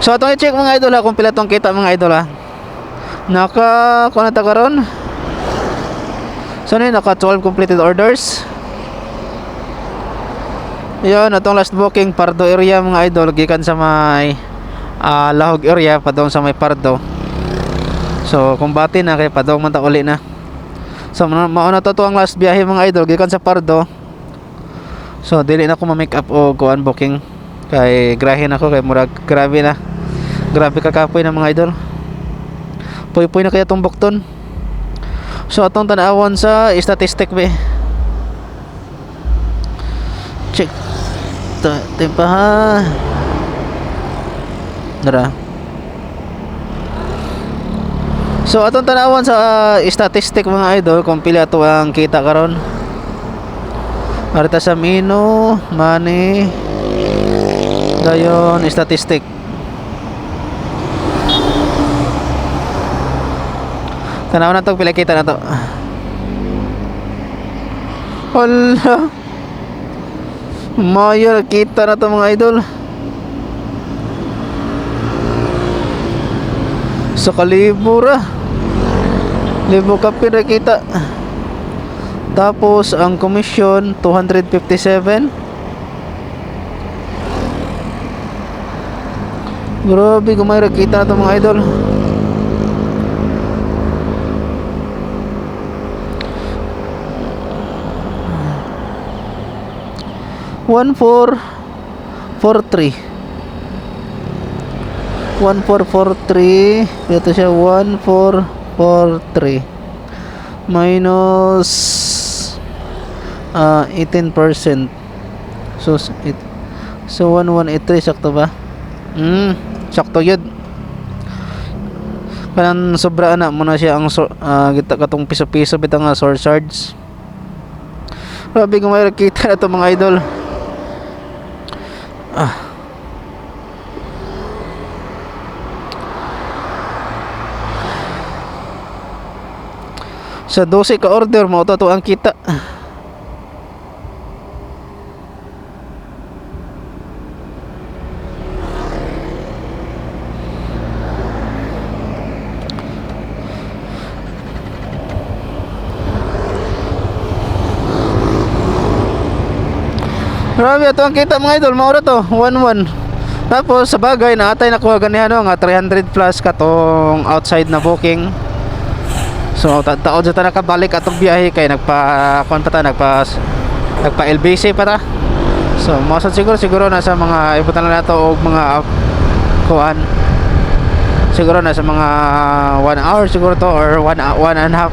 So atong i-check mga idol ha kung pila tong kita mga idol ha. Naka kuno na ta karon? So ano yun, naka 12 completed orders. Yun, atong last booking Pardo area mga idol gikan sa may ah, Lahog area padong sa may Pardo. So kung bati na kay padong man ta uli na. So ma- mauna to to ang last biyahe mga idol gikan sa Pardo. So dili na ko ma-make up o kuan booking kay grahin ako kay murag grabe na. Grabe ka kapoy na mga idol. Puy-puy na kaya tong bukton. So atong tanawon sa statistic be. Check. Ta tempa ha. Dara. So atong tanawon sa ah, statistic mga idol kung pila ang kita karon. Arita sa Mino, Money, dayon statistic. Tanaw na to pila kita na to. Hala. Maya kita na to mga idol. Sa kalibura. Libo ka pira kita. Tapos ang komisyon 257. Grabe kumayra kita na mga idol. One four four three. One four four three. Ito siya one four four three. Minus ah 18%. So it so 1183 sakto ba? Hmm, sakto yun. Kanang sobra na mo na siya ang ah, kita katong piso-piso bitang nga source charge. Grabe kung may kita na to mga idol. Ah. Sa 12 ka order mo to to ang kita. Grabe ito ang kita mga idol, maura to, 1-1. Tapos sa bagay na atay nakuha ganihan no, nga 300 plus katong outside na booking. So ta taon sa ta nakabalik atong biyahe kay nagpa kuan pa ta nagpa nagpa LBC pa ta. So mo siguro siguro nasa mga ibutan na nato og mga kuan siguro nasa mga 1 hour siguro to or 1 one and a half